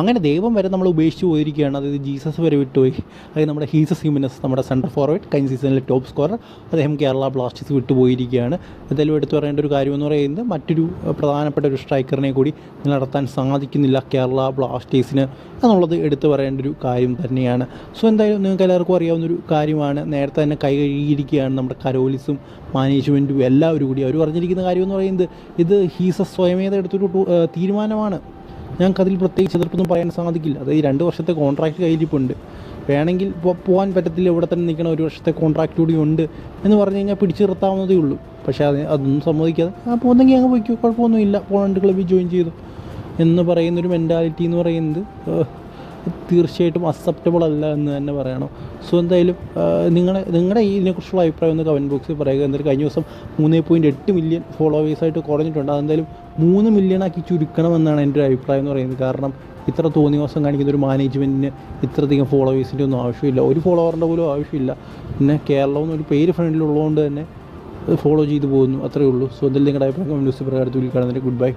അങ്ങനെ ദൈവം വരെ നമ്മൾ ഉപേക്ഷിച്ച് പോയിരിക്കുകയാണ്. അതായത് ജീസസ് വരെ വിട്ടുപോയി. അതായത് നമ്മുടെ ഹീസസ് ഹ്യൂമനസ് നമ്മുടെ സെന്റർ ഫോർവേഡ് കഴിഞ്ഞ സീസണിലെ ടോപ്പ് സ്കോറർ അദ്ദേഹം കേരള ബ്ലാസ്റ്റേഴ്സ് വിട്ടുപോയിരിക്കുകയാണ്. എന്തായാലും എടുത്തു പറയേണ്ട ഒരു കാര്യമെന്ന് പറയുന്നത് മറ്റൊരു പ്രധാനപ്പെട്ട ഒരു സ്ട്രൈക്കറിനെ കൂടി നിലനിർത്താൻ സാധിക്കുന്നില്ല കേരള ബ്ലാസ്റ്റേഴ്സിന് എന്നുള്ളത് എടുത്തു പറയേണ്ട ഒരു കാര്യം തന്നെയാണ്. സോ എന്തായാലും നിങ്ങൾക്ക് എല്ലാവർക്കും അറിയാവുന്ന ഒരു കാര്യമാണ്. നേരത്തെ തന്നെ കൈ കഴുകിയിരിക്കുകയാണ് നമ്മുടെ കരോലിസും മാനേജ്മെന്റും എല്ലാവരും കൂടി. അവർ പറഞ്ഞിരിക്കുന്ന കാര്യം എന്ന് പറയുന്നത് ഇത് ഹീസസ് സ്വയമേത എടുത്തൊരു തീരുമാനമാണ്. ഞങ്ങൾക്ക് അതിൽ പ്രത്യേകിച്ച് എതിർപ്പൊന്നും പറയാൻ സാധിക്കില്ല. അത് ഈ രണ്ട് വർഷത്തെ കോൺട്രാക്റ്റ് കയ്യിലിപ്പുണ്ട്. വേണമെങ്കിൽ ഇപ്പോൾ പോകാൻ പറ്റത്തില്ല ഇവിടെ തന്നെ നിൽക്കണ ഒരു വർഷത്തെ കോൺട്രാക്റ്റ് കൂടി ഉണ്ട് എന്ന് പറഞ്ഞു കഴിഞ്ഞാൽ പിടിച്ചു നിർത്താവുന്നതേ ഉള്ളൂ. പക്ഷേ അത് അതൊന്നും സമ്മതിക്കാതെ ആ പോകുന്നെങ്കിൽ അങ്ങ് പോയിക്കോ കുഴപ്പമൊന്നുമില്ല. പോളണ്ട് ക്ലബ്ബിൽ ജോയിൻ ചെയ്തു. എന്ന് പറയുന്നൊരു മെന്റാലിറ്റി എന്ന് പറയുന്നത് തീർച്ചയായിട്ടും അക്സെപ്റ്റബിൾ അല്ല എന്ന് തന്നെ പറയണം. സോ എന്തായാലും നിങ്ങളുടെ നിങ്ങളുടെ ഇതിനെക്കുറിച്ചുള്ള അഭിപ്രായം ഒന്ന് കമന്റ് ബോക്സിൽ പറയുക. എന്തായാലും കഴിഞ്ഞ ദിവസം മൂന്ന് പോയിന്റ് എട്ട് മില്യൺ ഫോളോവേഴ്സായിട്ട് കുറഞ്ഞിട്ടുണ്ട്. അതെന്തായാലും മൂന്ന് മില്യൺ ആക്കി ചുരുക്കണമെന്നാണ് എന്റെ ഒരു അഭിപ്രായം എന്ന് പറയുന്നത്. കാരണം ഇത്ര തോന്നിവാസം കാണിക്കുന്ന ഒരു മാനേജ്മെന്റിന് ഇത്രയധികം ഫോളോവേഴ്സിന്റെ ഒന്നും ആവശ്യമില്ല. ഒരു ഫോളോവറിന്റെ പോലും ആവശ്യമില്ല. പിന്നെ കേരളം ഒരു പേര് ഫ്രണ്ടിലുള്ളതുകൊണ്ട് തന്നെ ഫോളോ ചെയ്തു പോകുന്നു. അത്രയേ ഉള്ളൂ. സോ എന്തായാലും നിങ്ങളുടെ അഭിപ്രായം കമന്റ് ബോക്സിൽ പ്രകാരത്തിൽ കാണുന്നതിന് ഗുഡ് ബൈ